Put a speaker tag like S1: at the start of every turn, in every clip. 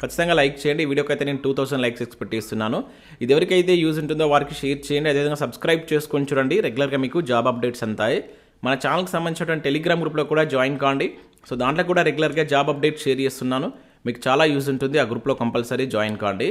S1: ఖచ్చితంగా లైక్ చేయండి. ఈ వీడియోకి అయితే నేను టూ థౌసండ్ లైక్స్ ఎక్స్పెక్ట్ చేస్తున్నాను ఇది ఎవరికైతే యూజ్ ఉంటుందో వారికి షేర్ చేయండి. అదేవిధంగా సబ్స్క్రైబ్ చేసుకొని చూడండి. రెగ్యులర్గా మీకు జాబ్ అప్డేట్స్ అంతాయి. మన ఛానల్కి సంబంధించినటువంటి టెలిగ్రామ్ గ్రూప్లో కూడా జాయిన్ కాండి. సో దాంట్లో కూడా రెగ్యులర్గా జాబ్ అప్డేట్ షేర్ చేస్తున్నాను. మీకు చాలా యూజ్ ఉంటుంది. ఆ గ్రూప్లో కంపల్సరీ జాయిన్ కాండి.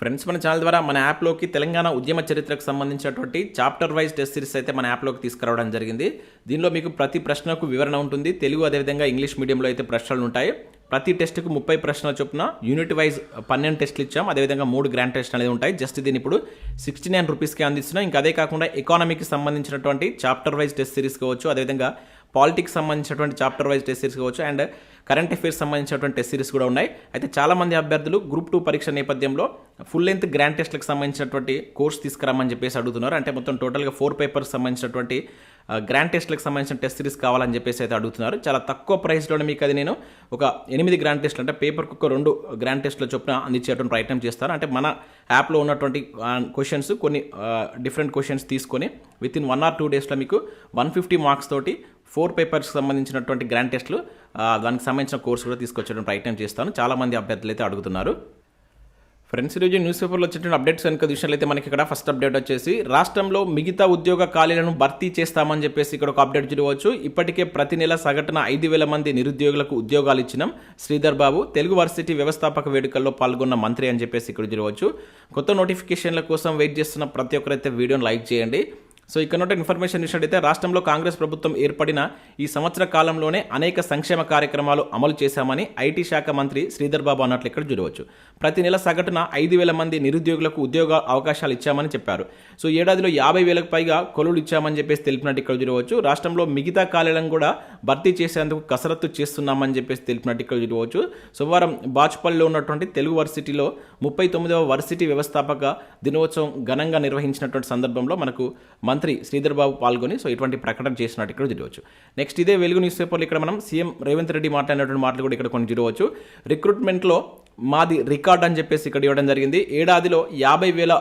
S1: ఫ్రెండ్స్ మన ఛానల్ ద్వారా మన యాప్లోకి తెలంగాణ ఉద్యమ చరిత్రకు సంబంధించినటువంటి చాప్టర్ వైజ్ టెస్ట్ సిరీస్ అయితే మన యాప్లోకి తీసుకురావడం జరిగింది. దీనిలో మీకు ప్రతి ప్రశ్నకు వివరణ ఉంటుంది. తెలుగు అదేవిధంగా ఇంగ్లీష్ మీడియంలో అయితే ప్రశ్నలు ఉంటాయి. ప్రతి టెస్ట్కు ముప్పై ప్రశ్నల చొప్పున యూనిట్ వైజ్ పన్నెండు టెస్టులు ఇచ్చాం. అదేవిధంగా మూడు గ్రాండ్ టెస్ట్ అనేది ఉంటాయి. జస్ట్ దీని ఇప్పుడు సిక్స్టీ నైన్ రూపీస్కి అందిస్తున్నాం. ఇంకా అదే కాకుండా ఎకానమీకి సంబంధించినటువంటి చాప్టర్ వైజ్ టెస్ట్ సిరీస్ కావచ్చు. అదేవిధంగా పాలిటిక్స్ సంబంధించినటువంటి చాప్టర్ వైజ్ టెస్ట్ సిరీస్ కావచ్చు. అండ్ కరెంట్ అఫైర్స్ సంబంధించినటువంటి టెస్ట్ సిరీస్ కూడా ఉన్నాయి. అయితే చాలామంది అభ్యర్థులు గ్రూప్ టూ పరీక్ష నేపథ్యంలో ఫుల్ లెంత్ గ్రాండ్ టెస్ట్లకు సంబంధించినటువంటి కోర్స్ తీసుకురమ్మని చెప్పేసి అడుగుతున్నారు. అంటే మొత్తం టోటల్గా ఫోర్ పేపర్స్ సంబంధించినటువంటి గ్రాండ్ టెస్ట్లకు సంబంధించిన టెస్ట్ సిరీస్ కావాలని చెప్పేసి అయితే అడుగుతున్నారు. చాలా తక్కువ ప్రైస్లోనే మీకు అది నేను ఒక ఎనిమిది గ్రాండ్ టెస్ట్లు అంటే పేపర్కి ఒక రెండు గ్రాండ్ టెస్ట్లో చొప్పున అందించేటువంటి ప్రయత్నం చేస్తాను అంటే మన యాప్లో ఉన్నటువంటి క్వశ్చన్స్ కొన్ని డిఫరెంట్ క్వశ్చన్స్ తీసుకొని within one or two డేస్లో మీకు వన్ ఫిఫ్టీ మార్క్స్ తోటి ఫోర్ పేపర్స్కి సంబంధించినటువంటి గ్రాండ్ టెస్ట్లు దానికి సంబంధించిన కోర్సు కూడా తీసుకొచ్చేటువంటి ప్రయత్నం చేస్తాను. చాలామంది అభ్యర్థులు అయితే అడుగుతున్నారు. ఫ్రెండ్స్ ఈరోజు న్యూస్ పేపర్లో వచ్చేటువంటి అప్డేట్స్ కనుక విషయాలు అయితే మనకి ఇక్కడ ఫస్ట్ అప్డేట్ వచ్చేసి రాష్ట్రంలో మిగతా ఉద్యోగ ఖాళీలను భర్తీ చేస్తామని చెప్పేసి ఇక్కడ ఒక అప్డేట్ చూడవచ్చు. ఇప్పటికే ప్రతి నెల సగటున ఐదు వేల మంది నిరుద్యోగులకు ఉద్యోగాలు ఇచ్చినాం. శ్రీధర్ బాబు తెలుగు వర్సిటీ వ్యవస్థాపక వేడుకల్లో పాల్గొన్న మంత్రి అని చెప్పేసి ఇక్కడ చూడవచ్చు. కొత్త నోటిఫికేషన్ల కోసం వెయిట్ చేస్తున్న ప్రతి ఒక్కరైతే వీడియోని లైక్ చేయండి. సో ఇక్కడ నుండి ఇన్ఫర్మేషన్ ఇచ్చినట్టయితే రాష్ట్రంలో కాంగ్రెస్ ప్రభుత్వం ఏర్పడిన ఈ సంవత్సర కాలంలోనే అనేక సంక్షేమ కార్యక్రమాలు అమలు చేశామని ఐటీ శాఖ మంత్రి శ్రీధర్ బాబు అన్నట్లు ఇక్కడ చూడవచ్చు. ప్రతి నెల సగటున ఐదు వేల మంది నిరుద్యోగులకు ఉద్యోగ అవకాశాలు ఇచ్చామని చెప్పారు. సో ఏడాదిలో యాభై వేలకు పైగా కొలువులు ఇచ్చామని చెప్పేసి తెలిపినట్టు ఇక్కడ చూడవచ్చు. రాష్ట్రంలో మిగతా ఖాళీలను కూడా భర్తీ చేసేందుకు కసరత్తు చేస్తున్నామని చెప్పేసి తెలిపినట్టు ఇక్కడ చూడవచ్చు. సోమవారం బాచ్పల్లిలో ఉన్నటువంటి తెలుగు వర్సిటీలో ముప్పై తొమ్మిదవ వర్సిటీ వ్యవస్థాపక దినోత్సవం ఘనంగా నిర్వహించినటువంటి సందర్భంలో మనకు మంత్రి శ్రీధర్ బాబు పాల్గొని సో ఇటువంటి ప్రకటన చేసినట్టు ఇక్కడ చూడవచ్చు నెక్స్ట్ ఇదే వెలుగు న్యూస్ పేపర్లో ఇక్కడ మనం సీఎం రేవంత్ రెడ్డి మాట్లాడినటువంటి మాటలు కూడా ఇక్కడ కొన్ని చూడవచ్చు రిక్రూట్మెంట్లో మాది రికార్డ్ అని చెప్పేసి ఇక్కడ ఇవ్వడం జరిగింది. ఏడాదిలో యాభై వేల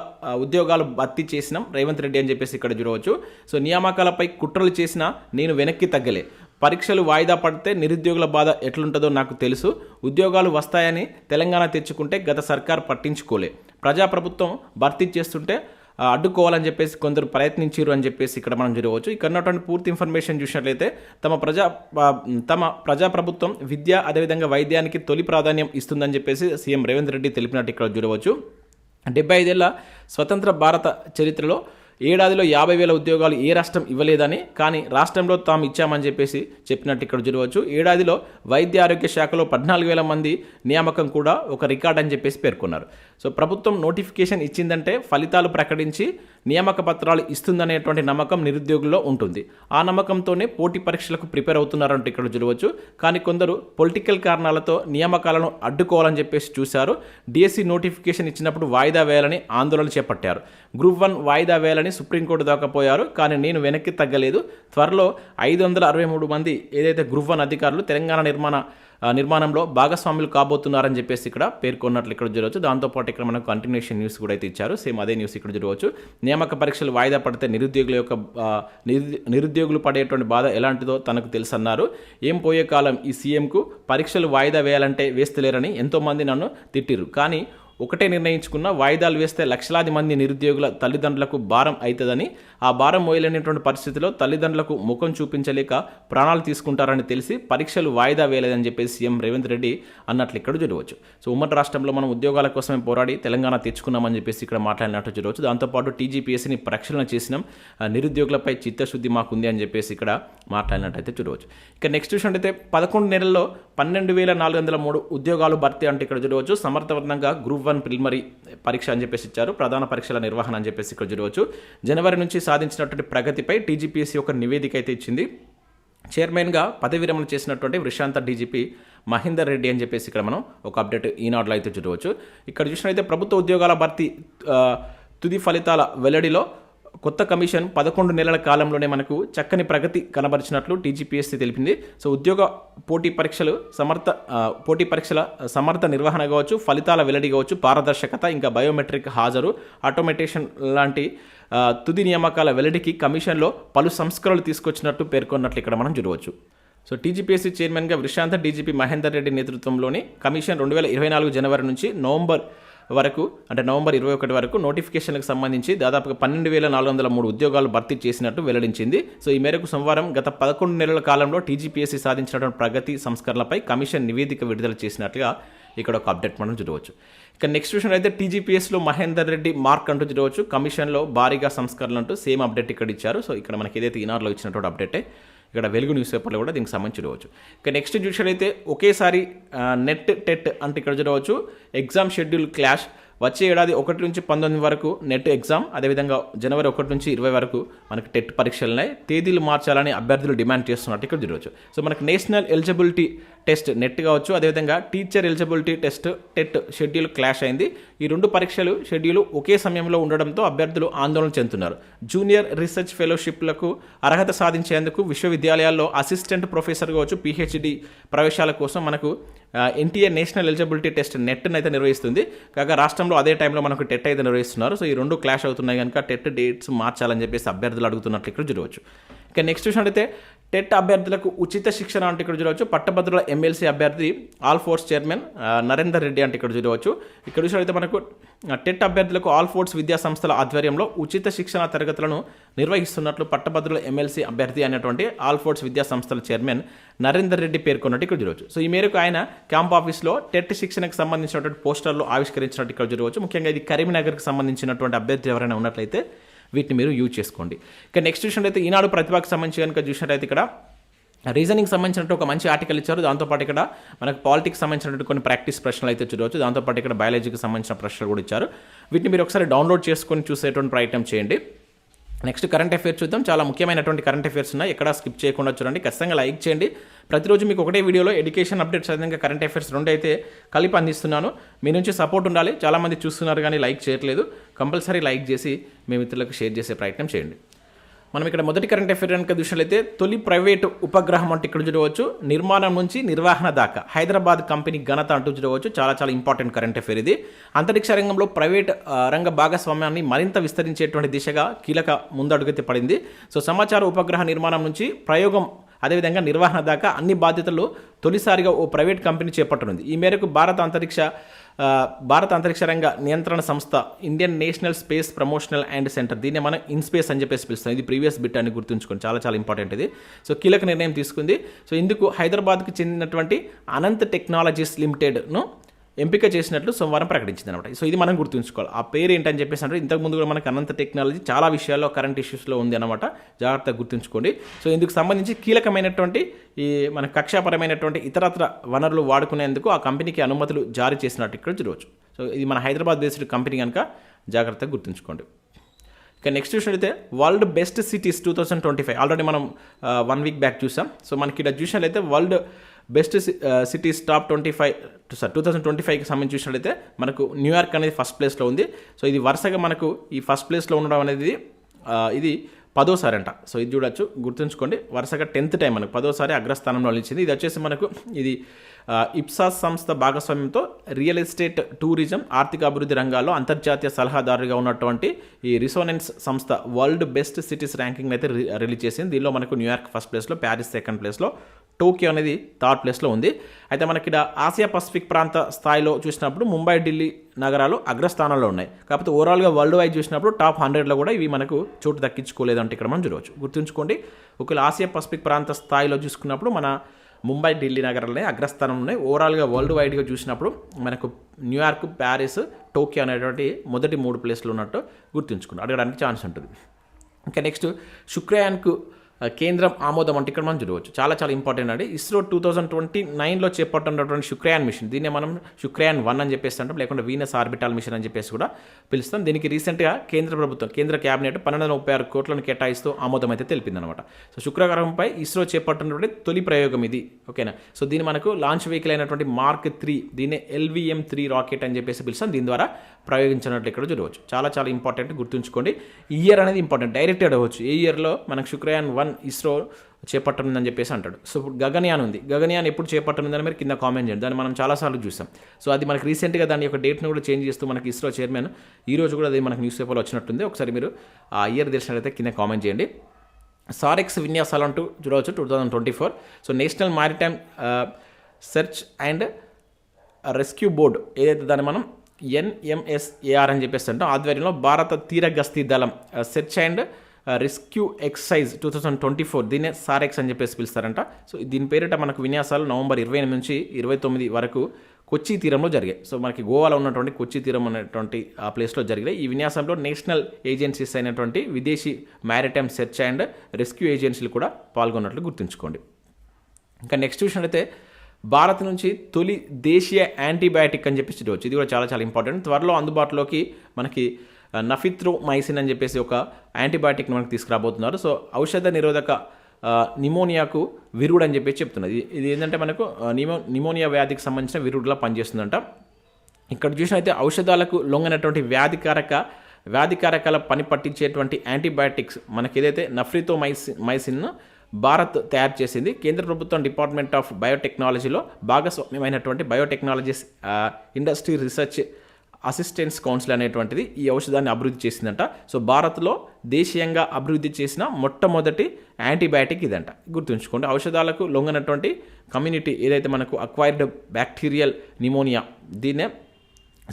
S1: ఉద్యోగాలు భర్తీ చేసినాం రేవంత్ రెడ్డి అని చెప్పేసి ఇక్కడ చూడవచ్చు సో నియామకాలపై కుట్రలు చేసినా నేను వెనక్కి తగ్గలే. పరీక్షలు వాయిదా పడితే నిరుద్యోగుల బాధ ఎట్లుంటుందో నాకు తెలుసు. ఉద్యోగాలు వస్తాయని తెలంగాణ తెచ్చుకుంటే గత సర్కార్ పట్టించుకోలే. ప్రజాప్రభుత్వం భర్తీ చేస్తుంటే అడ్డుకోవాలని చెప్పేసి కొందరు ప్రయత్నించారు అని చెప్పేసి ఇక్కడ మనం చూడవచ్చు. ఇక్కడ ఉన్నటువంటి పూర్తి ఇన్ఫర్మేషన్ చూసినట్లయితే తమ ప్రజా తమ ప్రజాప్రభుత్వం విద్య అదేవిధంగా వైద్యానికి తొలి ప్రాధాన్యం ఇస్తుందని చెప్పేసి సీఎం రేవంత్ రెడ్డి తెలిపినట్టు ఇక్కడ చూడవచ్చు. డెబ్బై ఐదేళ్ళ స్వతంత్ర భారత చరిత్రలో ఏడాదిలో యాభై వేల ఉద్యోగాలు ఏ రాష్ట్రం ఇవ్వలేదని కానీ రాష్ట్రంలో తాము ఇచ్చామని చెప్పేసి చెప్పినట్టు ఇక్కడ చూడవచ్చు ఏడాదిలో వైద్య ఆరోగ్య శాఖలో పద్నాలుగు వేల మంది నియామకం కూడా ఒక రికార్డ్ అని చెప్పేసి పేర్కొన్నారు. సో ప్రభుత్వం నోటిఫికేషన్ ఇచ్చిందంటే ఫలితాలు ప్రకటించి నియామక పత్రాలు ఇస్తుందనేటువంటి నమ్మకం నిరుద్యోగుల్లో ఉంటుంది. ఆ నమ్మకంతోనే పోటీ పరీక్షలకు ప్రిపేర్ అవుతున్నారంటూ ఇక్కడ చూడవచ్చు కానీ కొందరు పొలిటికల్ కారణాలతో నియామకాలను అడ్డుకోవాలని చెప్పేసి చూశారు. డిఎస్సి నోటిఫికేషన్ ఇచ్చినప్పుడు వాయిదా వేయాలని ఆందోళన చేపట్టారు. గ్రూప్ వన్ వాయిదా వేయాలని సుప్రీంకోర్టు దాకా పోయారు. కానీ నేను వెనక్కి తగ్గలేదు. త్వరలో ఐదు వందల అరవై మూడు మంది ఏదైతే గ్రూప్ వన్ అధికారులు తెలంగాణ నిర్మాణ నిర్మాణంలో భాగస్వాములు కాబోతున్నారని చెప్పేసి ఇక్కడ పేర్కొన్నట్లు ఇక్కడ చూడవచ్చు దాంతోపాటు ఇక్కడ మనకు కంటిన్యూషన్ న్యూస్ కూడా అయితే ఇచ్చారు. సేమ్ అదే న్యూస్ ఇక్కడ చూడవచ్చు నియామక పరీక్షలు వాయిదా పడితే నిరుద్యోగుల యొక్క నిరు- నిరుద్యోగులు పడేటువంటి బాధ ఎలాంటిదో తనకు తెలుసు అన్నారు ఏం పోయే కాలం ఈ సీఎంకు? పరీక్షలు వాయిదా వేయాలంటే వేస్తలేరని ఎంతోమంది నన్ను తిట్టిరు కానీ ఒకటే నిర్ణయించుకున్న వాయిదాలు వేస్తే లక్షలాది మంది నిరుద్యోగుల తల్లిదండ్రులకు భారం అవుతుందని ఆ భారం మోయలేనటువంటి పరిస్థితిలో తల్లిదండ్రులకు ముఖం చూపించలేక ప్రాణాలు తీసుకుంటారని తెలిసి పరీక్షలు వాయిదా వేయలేదని చెప్పేసి సీఎం రేవంత్ రెడ్డి అన్నట్లు ఇక్కడ చూడవచ్చు సో ఉమ్మడి రాష్ట్రంలో మనం ఉద్యోగాల కోసమే పోరాడి తెలంగాణ తెచ్చుకున్నామని చెప్పేసి ఇక్కడ మాట్లాడినట్టు చూడవచ్చు దాంతోపాటు టీజీపీఎస్సీని ప్రక్షాళన చేసినాం. నిరుద్యోగులపై చిత్తశుద్ధి మాకుంది అని చెప్పేసి ఇక్కడ మాట్లాడినట్టయితే చూడవచ్చు ఇక నెక్స్ట్ చూసినట్టయితే పదకొండు నెలల్లో పన్నెండు వేల నాలుగు వందల మూడు ఉద్యోగాలు భర్తీ అంటే ఇక్కడ చూడవచ్చు సమర్థవంతంగా గ్రూప్ వన్ ప్రిలిమరీ పరీక్ష అని చెప్పేసి ఇచ్చారు. ప్రధాన పరీక్షల నిర్వహణ అని చెప్పేసి ఇక్కడ చూడవచ్చు. జనవరి నుంచి సాధించినటువంటి ప్రగతిపై టీజీపీఎస్సీ ఒక నివేదిక అయితే ఇచ్చింది. చైర్మన్గా పదవి విరమణ చేసినటువంటి వృషాంత డీజీపీ మహేందర్ రెడ్డి అని చెప్పేసి ఇక్కడ మనం ఒక అప్డేట్ ఈనాడులో అయితే చూడవచ్చు. ఇక్కడ చూసినట్లయితే ప్రభుత్వ ఉద్యోగాల భర్తీ తుది ఫలితాల వెల్లడిలో కొత్త కమిషన్ పదకొండు నెలల కాలంలోనే మనకు చక్కని ప్రగతి కనబరిచినట్లు టీజీపీఎస్సీ తెలిపింది. సో ఉద్యోగ పోటీ పరీక్షలు సమర్థ పోటీ పరీక్షల సమర్థ నిర్వహణ కావచ్చు ఫలితాల వెల్లడి కావచ్చు పారదర్శకత ఇంకా బయోమెట్రిక్ హాజరు ఆటోమేటేషన్ లాంటి తుది నియామకాల వెల్లడికి కమిషన్లో పలు సంస్కరణలు తీసుకొచ్చినట్టు పేర్కొన్నట్లు ఇక్కడ మనం చూడవచ్చు. సో టీజీపీఎస్సీ చైర్మన్గా విశాంత డీజీపీ మహేందర్ రెడ్డి నేతృత్వంలోని కమిషన్ రెండు వేల ఇరవై నాలుగు జనవరి నుంచి నవంబర్ వరకు అంటే నవంబర్ ఇరవై ఒకటి వరకు నోటిఫికేషన్లకు సంబంధించి దాదాపుగా పన్నెండు వేల నాలుగు వందల మూడు ఉద్యోగాలు భర్తీ చేసినట్టు వెల్లడించింది. సో ఈ మేరకు సోమవారం గత పదకొండు నెలల కాలంలో టీజీపీఎస్సీ సాధించినటువంటి ప్రగతి సంస్కరణలపై కమిషన్ నివేదిక విడుదల చేసినట్లుగా ఇక్కడ ఒక అప్డేట్ మనం చూడవచ్చు. ఇక నెక్స్ట్ విషయం అయితే టీజీపీఎస్లో మహేందర్ రెడ్డి మార్క్ అంటూ చూడవచ్చు. కమిషన్లో భారీగా సంస్కరణలు అంటూ సేమ్ అప్డేట్ ఇక్కడ ఇచ్చారు. సో ఇక్కడ మనకి ఏదైతే ఈనార్లో ఇచ్చినటువంటి అప్డేటే ఇక్కడ వెలుగు న్యూస్ పేపర్లో కూడా దీనికి సంబంధించి చూడవచ్చు. ఇక నెక్స్ట్ చూసినట్లయితే ఒకేసారి నెట్ టెట్ అంటే ఇక్కడ చూడవచ్చు. ఎగ్జామ్ షెడ్యూల్ క్లాష్ వచ్చే ఏడాది ఒకటి నుంచి పంతొమ్మిది వరకు నెట్ ఎగ్జామ్ అదేవిధంగా జనవరి ఒకటి నుంచి ఇరవై వరకు మనకి టెట్ పరీక్షలనే తేదీలు మార్చాలని అభ్యర్థులు డిమాండ్ చేస్తున్నట్టు ఇక్కడ చూడవచ్చు సో మనకి నేషనల్ ఎలిజిబిలిటీ టెస్ట్ నెట్ కావచ్చు అదేవిధంగా teacher eligibility test TET schedule clash అయింది. ఈ రెండు పరీక్షలు షెడ్యూల్ ఒకే సమయంలో ఉండడంతో అభ్యర్థులు ఆందోళన చెందుతున్నారు. జూనియర్ రీసెర్చ్ ఫెలోషిప్లకు అర్హత సాధించేందుకు విశ్వవిద్యాలయాల్లో అసిస్టెంట్ ప్రొఫెసర్ కావచ్చు పిహెచ్డి ప్రవేశాల కోసం మనకు ఎన్టీఏ నేషనల్ ఎలిజిబిలిటీ టెస్ట్ నెట్ని అయితే నిర్వహిస్తుంది. కాగా రాష్ట్రంలో అదే టైంలో మనకు టెట్ అయితే నిర్వహిస్తున్నారు. సో ఈ రెండు క్లాష్ అవుతున్నాయి కనుక టెట్ డేట్స్ మార్చాలని చెప్పేసి అభ్యర్థులు అడుగుతున్నట్లు ఇక్కడ చూడవచ్చు. ఇక నెక్స్ట్ చూసినట్టయితే టెట్ అభ్యర్థులకు ఉచిత శిక్షణ అంటే ఇక్కడ చూడవచ్చు. పట్టభద్రుల ఎమ్మెల్సీ అభ్యర్థి all force chairman Narender Reddy అంటే ఇక్కడ చూడవచ్చు. ఇక్కడ చూసినట్లయితే మనకు టెట్ అభ్యర్థులకు ఆల్ ఫోర్స్ విద్యా సంస్థల ఆధ్వర్యంలో ఉచిత శిక్షణ తరగతులను నిర్వహిస్తున్నట్లు పట్టభద్రుల ఎమ్మెల్సీ అభ్యర్థి అనేటువంటి ఆల్ ఫోర్స్ విద్యా సంస్థల చైర్మన్ నరేందర్ రెడ్డి పేర్కొన్నట్టు ఇక్కడ చూడవచ్చు. సో ఈ మేరకు ఆయన క్యాంప్ ఆఫీస్లో టెట్ శిక్షణకు సంబంధించినటువంటి పోస్టర్లు ఆవిష్కరించినట్టు ఇక్కడ చూడవచ్చు. ముఖ్యంగా ఇది కరీంనగర్కి సంబంధించినటువంటి అభ్యర్థి ఎవరైనా ఉన్నట్లయితే వీటిని మీరు యూజ్ చేసుకోండి. ఇక నెక్స్ట్ చూసినట్లయితే ఈనాడు ప్రతిభకు సంబంధించి కనుక చూసినట్లయితే ఇక్కడ రీజనింగ్ సంబంధించినట్టు ఒక మంచి ఆర్టికల్ ఇచ్చారు. దాంతోపాటు ఇక్కడ మనకు పాలిటిక్స్ సంబంధించినట్టు కొన్ని ప్రాక్టీస్ ప్రశ్నలు అయితే చూడవచ్చు. దాంతోపాటు ఇక్కడ బయాలజీకి సంబంధించిన ప్రశ్నలు కూడా ఇచ్చారు. వీటిని మీరు ఒకసారి డౌన్లోడ్ చేసుకొని చూసేటువంటి ప్రయత్నం చేయండి. నెక్స్ట్ కరెంట్ అఫేర్స్ చూద్దాం. చాలా ముఖ్యమైనటువంటి కరెంట్ అఫేర్స్ ఉన్నాయి. ఎక్కడ స్కిప్ చేయకుండా చూడండి. ఖచ్చితంగా లైక్ చేయండి. ప్రతిరోజు మీకు ఒకటే వీడియోలో ఎడ్యుకేషన్ అప్డేట్స్ అదేవిధంగా కరెంట్ అఫేర్స్ రెండు అయితే కలిపి అందిస్తున్నాను. మీ నుంచి సపోర్ట్ ఉండాలి. చాలామంది చూస్తున్నారు కానీ లైక్ చేయట్లేదు. కంపల్సరీ లైక్ చేసి మీ మిత్రులకు షేర్ చేసే ప్రయత్నం చేయండి. మనం ఇక్కడ మొదటి కరెంట్ అఫేర్ కనుక చూసినట్లయితే తొలి ప్రైవేటు ఉపగ్రహం అంటే ఇక్కడ చూడవచ్చు. నిర్మాణం నుంచి నిర్వహణ దాకా హైదరాబాద్ కంపెనీ ఘనత అంటూ చూడవచ్చు. చాలా చాలా ఇంపార్టెంట్ కరెంట్ అఫేర్ ఇది. అంతరిక్ష రంగంలో ప్రైవేట్ రంగ భాగస్వామ్యాన్ని మరింత విస్తరించేటువంటి దిశగా కీలక ముందడుగైతే పడింది. సో సమాచార ఉపగ్రహ నిర్మాణం నుంచి ప్రయోగం అదేవిధంగా నిర్వహణ దాకా అన్ని బాధ్యతలు తొలిసారిగా ఓ ప్రైవేట్ కంపెనీ చేపట్టనుంది. ఈ మేరకు భారత అంతరిక్ష భారత అంతరిక్ష రంగ నియంత్రణ సంస్థ Indian national space promotional and centre. దీన్ని మనం ఇన్స్పేస్ అని చెప్పేసి పిలుస్తాం. ఇది ప్రీవియస్ బిట్ అని గుర్తుంచుకోండి. చాలా చాలా ఇంపార్టెంట్ ఇది. సో కీలక నిర్ణయం తీసుకుంది. సో ఇందుకు హైదరాబాద్కు చెందినటువంటి అనంత్ టెక్నాలజీస్ లిమిటెడ్ను ఎంపిక చేసినట్లు సోమవారం ప్రకటించింది అనమాట సో ఇది మనం గుర్తుంచుకోవాలి. ఆ పేరు ఏంటని చెప్పేసి అంటే ఇంతకు ముందు కూడా మనకు అనంత టెక్నాలజీ చాలా విషయాల్లో కరెంట్ ఇష్యూస్లో ఉంది అనమాట జాగ్రత్తగా గుర్తుంచుకోండి. సో ఇందుకు సంబంధించి కీలకమైనటువంటి ఈ మన కక్షాపరమైనటువంటి ఇతరత్ర వనరులు వాడుకునేందుకు ఆ కంపెనీకి అనుమతులు జారీ చేసినట్టు ఇక్కడ చూడవచ్చు. సో ఇది మన హైదరాబాద్ బేస్డ్ కంపెనీ కనుక జాగ్రత్తగా గుర్తుంచుకోండి. ఇక నెక్స్ట్ చూసినట్లయితే world best cities two thousand twenty five. Already మనం వన్ వీక్ బ్యాక్ చూసాం. సో మనకి ఇక్కడ చూసినట్లయితే world best cities top twenty five sir two thousand twenty ఫైవ్కి సంబంధించి చూసినట్లయితే మనకు న్యూయార్క్ అనేది ఫస్ట్ ప్లేస్లో ఉంది. సో ఇది వరుసగా మనకు ఈ ఫస్ట్ ప్లేస్లో ఉండడం అనేది ఇది పదోసారి అంట సో ఇది చూడొచ్చు గుర్తుంచుకోండి. వరుసగా టెన్త్ టైం మనకు పదోసారి అగ్రస్థానంలో నిలిచింది. ఇది వచ్చేసి మనకు ఇది ఇప్సాస్ సంస్థ భాగస్వామ్యంతో రియల్ ఎస్టేట్ టూరిజం ఆర్థిక అభివృద్ధి రంగాల్లో అంతర్జాతీయ సలహాదారుగా ఉన్నటువంటి ఈ రిసోనెన్స్ సంస్థ వరల్డ్ బెస్ట్ సిటీస్ ర్యాంకింగ్ అయితే రి- రిలీజ్ చేసింది. దీనిలో మనకు న్యూయార్క్ ఫస్ట్ ప్లేస్లో ప్యారిస్ సెకండ్ ప్లేస్లో టోక్యో అనేది థర్డ్ ప్లేస్లో ఉంది. అయితే మనకి ఇక్కడ ఆసియా పసిఫిక్ ప్రాంత స్థాయిలో చూసినప్పుడు ముంబై ఢిల్లీ నగరాలు అగ్రస్థానంలో ఉన్నాయి. కాకపోతే ఓవరాల్గా వరల్డ్ వైడ్ చూసినప్పుడు టాప్ హండ్రెడ్లో కూడా ఇవి మనకు చోటు దక్కించుకోలేదంటే ఇక్కడ మనం చూడవచ్చు. గుర్తుంచుకోండి ఒకవేళ ఆసియా పసిఫిక్ ప్రాంత స్థాయిలో చూసుకున్నప్పుడు మన ముంబై ఢిల్లీ నగరాలనే అగ్రస్థానంలో ఉన్నాయి. ఓవరాల్గా వరల్డ్ వైడ్గా చూసినప్పుడు మనకు న్యూయార్క్ ప్యారిస్ టోక్యో అనేటువంటి మొదటి మూడు ప్లేస్లు ఉన్నట్టు గుర్తుంచుకున్నాం అడగడానికి ఛాన్స్ ఉంటుంది. ఇంకా నెక్స్ట్ శుక్రయాన్కు కేంద్రం ఆమోదం అంటే ఇక్కడ మనం చూడవచ్చు. చాలా చాలా ఇంపార్టెంట్ అండి. ఇస్రో టూ థౌసండ్ ట్వంటీ నైన్లో చేపట్టినటువంటి శుక్రయాన్ మిషన్. దీన్నే మనం శుక్రయాన్ వన్ అని చెప్పేసి అంటాం లేకుంటే వీనస్ ఆర్బిటాల్ మిషన్ అని చెప్పేసి కూడా పిలుస్తాం. దీనికి రీసెంట్గా కేంద్ర ప్రభుత్వం కేంద్ర క్యాబినెట్ పన్నెండు వందల ముప్పై ఆరు కోట్లను కేటాయిస్తూ ఆమోదం అయితే తెలిపింది అనమాట సో శుక్రగ్రహంపై ఇస్రో చేపట్టినటువంటి తొలి ప్రయోగం ఇది. ఓకేనా సో దీన్ని మనకు లాంచ్ వెహికల్ అయినటువంటి మార్క్ త్రీ దీన్ని ఎల్విఎం త్రీ రాకెట్ అని చెప్పేసి పిలుస్తాం. దీని ద్వారా ప్రయోగించినట్లు ఇక్కడ చూడవచ్చు. చాలా చాలా ఇంపార్టెంట్ గుర్తుంచుకోండి. ఇయర్ అనేది ఇంపార్టెంట్ డైరెక్ట్ అడగవచ్చు. ఏ ఇయర్లో మనకు శుక్రయాన్ వన్ ఇస్రో చేపట్టనుందని చెప్పేసి అంటాడు. సో ఇప్పుడు గగన్యాన్ ఉంది. గగన్యాన్ ఎప్పుడు చేపట్టనుందని మీరు కింద కామెంట్ చేయండి. దాన్ని మనం చాలాసార్లు చూసాం. సో అది మనకి రీసెంట్గా దాని యొక్క డేట్ను కూడా చేంజ్ చేస్తూ మనకి ఇస్రో చైర్మన్ ఈ రోజు కూడా అది మనకి న్యూస్ పేపర్లో వచ్చినట్టుంది. ఒకసారి మీరు ఆ ఇయర్ తెలిసినట్లయితే కింద కామెంట్ చేయండి. సారెక్స్ విన్యాసాలు అంటూ చూడవచ్చు two thousand twenty four so national maritime search and rescue board ఏదైతే దాన్ని మనం ఎన్ఎంఎస్ఏఆర్ అని చెప్పేసి అంటాం. ఆధ్వర్యంలో భారత తీర గస్తీ దళం search and rescue exercise two thousand twenty four దీనే SAREX అని చెప్పేసి పిలుస్తారంట. సో దీని పేరిట మనకు విన్యాసాలు నవంబర్ ఇరవై ఎనిమిది నుంచి ఇరవై తొమ్మిది వరకు కొచ్చి తీరంలో జరిగాయి. సో మనకి గోవాలో ఉన్నటువంటి కొచ్చి తీరం అనేటువంటి ఆ ప్లేస్లో జరిగాయి ఈ విన్యాసంలో నేషనల్ ఏజెన్సీస్ అయినటువంటి విదేశీ మ్యారిటైమ్ సెర్చ్ అండ్ రెస్క్యూ ఏజెన్సీలు కూడా పాల్గొన్నట్లు గుర్తుంచుకోండి. ఇంకా నెక్స్ట్ చూసినట్లయితే భారత్ నుంచి తొలి దేశీయ యాంటీబయాటిక్ అని చెప్పేసి వచ్చి ఇది కూడా చాలా చాలా ఇంపార్టెంట్. త్వరలో అందుబాటులోకి మనకి నఫిత్రో మైసిన్ అని చెప్పేసి ఒక యాంటీబయాటిక్ని మనకి తీసుకురాబోతున్నారు. సో ఔషధ నిరోధక నిమోనియాకు విరుడు అని చెప్పేసి చెప్తున్నది ఇది- ఇది ఏంటంటే మనకు నిమో నిమోనియా వ్యాధికి సంబంధించిన విరుడులా పనిచేస్తుందంట. ఇక్కడ చూసినైతే ఔషధాలకు లొంగనటువంటి వ్యాధికారక వ్యాధికారకాల పని పట్టించేటువంటి యాంటీబయాటిక్స్ మనకి ఏదైతే నఫ్రితో మైసి మైసిన్ భారత్ తయారు చేసింది. కేంద్ర ప్రభుత్వం డిపార్ట్మెంట్ ఆఫ్ బయోటెక్నాలజీలో భాగస్వామ్యమైనటువంటి biotechnologies industry research assistance council అనేటువంటిది ఈ ఔషధాన్ని అభివృద్ధి చేసిందంట. సో భారత్లో దేశీయంగా అభివృద్ధి చేసిన మొట్టమొదటి యాంటీబయాటిక్ ఇదంట. గుర్తుంచుకోండి ఔషధాలకు లొంగనటువంటి కమ్యూనిటీ ఏదైతే మనకు అక్వైర్డ్ బ్యాక్టీరియల్ నిమోనియా దీన్నే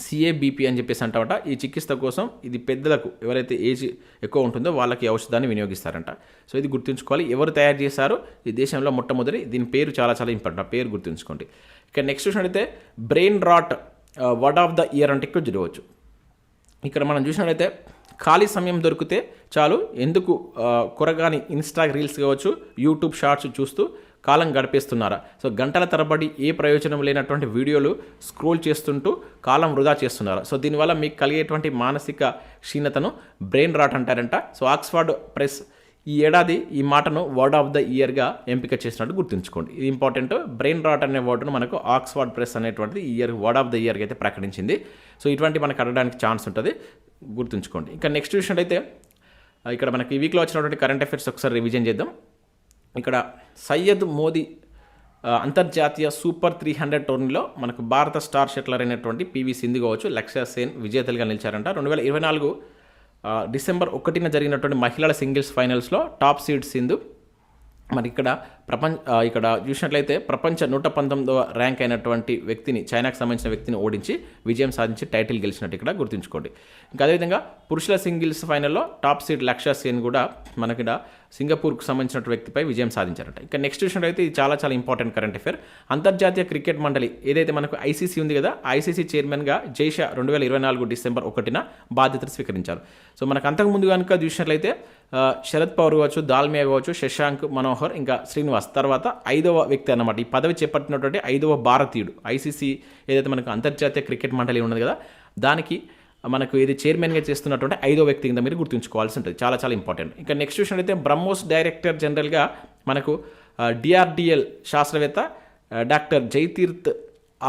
S1: సిఏబిపి అని చెప్పేసి అంటామట ఈ చికిత్స కోసం ఇది పెద్దలకు ఎవరైతే ఏజ్ ఎక్కువ ఉంటుందో వాళ్ళకి ఔషధాన్ని వినియోగిస్తారంట. సో ఇది గుర్తుంచుకోవాలి. ఎవరు తయారు చేశారో? ఈ దేశంలో మొట్టమొదటి దీని పేరు చాలా చాలా ఇంపార్టెంట్. ఆ పేరు గుర్తుంచుకోండి. ఇక నెక్స్ట్ చూసినట్లయితే brain rot word of the year అంటే ఇక్కడ చూడవచ్చు ఇక్కడ మనం చూసినట్లయితే ఖాళీ సమయం దొరికితే చాలు. ఎందుకు కొరగాని ఇన్స్టా రీల్స్ కావచ్చు యూట్యూబ్ షార్ట్స్ చూస్తూ కాలం గడిపేస్తున్నారా? సో గంటల తరబడి ఏ ప్రయోజనం లేనటువంటి వీడియోలు స్క్రోల్ చేస్తుంటూ కాలం వృధా చేస్తున్నారా? సో దీనివల్ల మీకు కలిగేటువంటి మానసిక క్షీణతను బ్రెయిన్ రాట్ అంటారంట. సో ఆక్స్ఫర్డ్ ప్రెస్ ఈ ఏడాది ఈ మాటను వర్డ్ ఆఫ్ ద ఇయర్గా ఎంపిక చేసినట్టు గుర్తుంచుకోండి. ఇది ఇంపార్టెంట్. బ్రెయిన్ రాట్ అనే వర్డ్ను మనకు ఆక్స్ఫర్డ్ ప్రెస్ అనేటువంటిది ఈ ఇయర్ వర్డ్ ఆఫ్ ద ఇయర్గా అయితే ప్రకటించింది. సో ఇటువంటి మనకు అడగడానికి ఛాన్స్ ఉంటుంది. గుర్తుంచుకోండి. ఇంకా నెక్స్ట్ చూసినట్టయితే అయితే ఇక్కడ మనకి ఈ వీక్లో వచ్చినటువంటి కరెంట్ అఫైర్స్ ఒకసారి రివిజన్ చేద్దాం. ఇక్కడ సయ్యద్ మోదీ అంతర్జాతీయ సూపర్ త్రీ హండ్రెడ్ టోర్నీలో మనకు భారత స్టార్ షెట్లర్ అయినటువంటి పివి సింధు కావచ్చు లక్ష్య సేన్ విజేతలుగా నిలిచారంట. రెండు వేల ఇరవై నాలుగు డిసెంబర్ ఒకటిన జరిగినటువంటి మహిళల సింగిల్స్ ఫైనల్స్లో టాప్ సీడ్ సింధు మరి ఇక్కడ ప్రపంచ ఇక్కడ చూసినట్లయితే ప్రపంచ నూట పంతొమ్మిదవ ర్యాంక్ అయినటువంటి వ్యక్తిని చైనాకు సంబంధించిన వ్యక్తిని ఓడించి విజయం సాధించి టైటిల్ గెలిచినట్టు ఇక్కడ గుర్తుంచుకోండి. ఇంకా అదేవిధంగా పురుషుల సింగిల్స్ ఫైనల్లో టాప్ సీడ్ లక్ష్య సేన్ కూడా మనకి సింగపూర్కు సంబంధించిన వ్యక్తిపై విజయం సాధించారట. ఇంకా నెక్స్ట్ చూసినట్లయితే ఇది చాలా చాలా ఇంపార్టెంట్ కరెంట్ అఫేర్. అంతర్జాతీయ క్రికెట్ మండలి ఏదైతే మనకు ఐసీసీ ఉంది కదా ఐసీసీ చైర్మన్గా జైషా రెండు వేల ఇరవై నాలుగు డిసెంబర్ ఒకటిన బాధ్యతలు స్వీకరించారు. సో మనకు అంతకుముందు కనుక చూసినట్లయితే శరద్ పవార్ కావచ్చు దాల్మియా కావచ్చు శశాంక్ మనోహర్ ఇంకా శ్రీనివాస్. తర్వాత ఐదవ వ్యక్తి అన్నమాట. ఈ పదవి చేపట్టినటువంటి ఐదవ భారతీయుడు. ఐసీసీ ఏదైతే మనకు అంతర్జాతీయ క్రికెట్ మండలి ఉన్నది కదా దానికి మనకు ఇది చైర్మన్గా చేస్తున్నటువంటి ఐదో వ్యక్తి కింద మీరు గుర్తుంచుకోవాల్సి ఉంటుంది. చాలా చాలా ఇంపార్టెంట్. ఇంకా నెక్స్ట్ చూసినట్లయితే బ్రహ్మోస్ డైరెక్టర్ జనరల్గా మనకు డిఆర్డిఎల్ శాస్త్రవేత్త డాక్టర్ జైతీర్థ్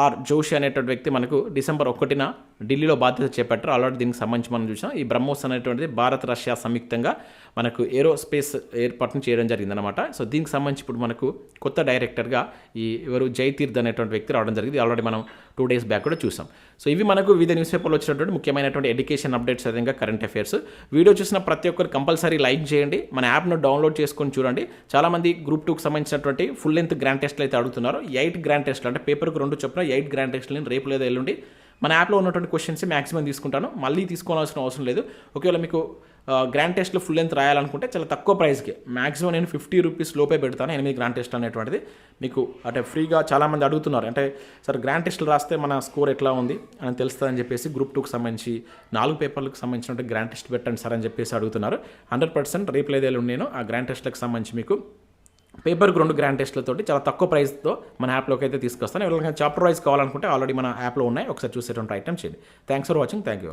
S1: ఆర్ జోషి అనేటువంటి వ్యక్తి మనకు డిసెంబర్ ఒకటిన ఢిల్లీలో బాధ్యత చేపట్టారు. ఆల్రెడీ దీనికి సంబంధించి మనం చూసాం ఈ బ్రహ్మోస్ అనేటువంటిది భారత్ రష్యా సంయుక్తంగా మనకు ఏరోస్పేస్ ఏర్పాటును చేయడం జరిగిందనమాట సో దీనికి సంబంధించి ఇప్పుడు మనకు కొత్త డైరెక్టర్గా ఈ ఎవరు జయతీర్థ్ అనేటువంటి వ్యక్తి రావడం జరిగింది. ఆల్రెడీ మనం టూ డేస్ బ్యాక్ కూడా చూసాం. సో ఇవి మనకు వివిధ న్యూస్ పేపర్లో వచ్చినటువంటి ముఖ్యమైనటువంటి ఎడ్యుకేషన్ అప్డేట్స్ అదేవిధంగా కరెంట్ అఫైర్స్. వీడియో చూసిన ప్రతి ఒక్కరు కంపల్సరీ లైక్ చేయండి. మన యాప్ను డౌన్లోడ్ చేసుకొని చూడండి. చాలామంది గ్రూప్ టూకి సంబంధించినటువంటి ఫుల్ లెంత్ గ్రాండ్ టెస్ట్లు అయితే అడుగుతున్నారు. ఎయిట్ గ్రాండ్ టెస్ట్లు అంటే పేపర్కి రెండు చొప్పున ఎయిట్ గ్రాండ్ టెస్ట్లు నేను రేపు లేదా ఎల్లుండి మన యాప్లో ఉన్నటువంటి క్వశ్చన్సే మాక్సిమం తీసుకుంటాను. మళ్ళీ తీసుకోవాల్సిన అవసరం లేదు. ఒకవేళ మీకు గ్రాండ్ టెస్ట్లో ఫుల్ లెంత్ రాయాలనుకుంటే చాలా తక్కువ ప్రైస్కి మాక్సిమం నేను ఫిఫ్టీ రూపీస్ లోపే పెడతాను ఎనిమిది గ్రాండ్ టెస్ట్ అనేటువంటిది. మీకు అంటే ఫ్రీగా చాలామంది అడుగుతున్నారు. అంటే సార్ గ్రాండ్ టెస్ట్లు రాస్తే మన స్కోర్ ఎట్లా ఉంది? అని తెలుస్తుందని చెప్పేసి గ్రూప్ టూకి సంబంధించి నాలుగు పేపర్లకు సంబంధించినటువంటి గ్రాండ్ టెస్ట్ పెట్టండి సార్ అని చెప్పేసి అడుగుతున్నారు. హండ్రెడ్ పర్సెంట్ రేపు లేదేళ్ళు నేను ఆ గ్రాండ్ టెస్ట్లకు సంబంధించి మీకు పేపర్కి రెండు గ్రాండ్ టెస్ట్లతోటి చాలా తక్కువ ప్రైస్తో మన యాప్లోకి అయితే తీసుకొస్తాను. ఎవరికైనా చాప్టర్ వైజ్ కావాలనుకుంటే ఆల్రెడీ మన యాప్లో ఉన్నాయి. ఒకసారి చూసేటువంటి ఐటమ్ చేయండి. Thanks for watching. Thank you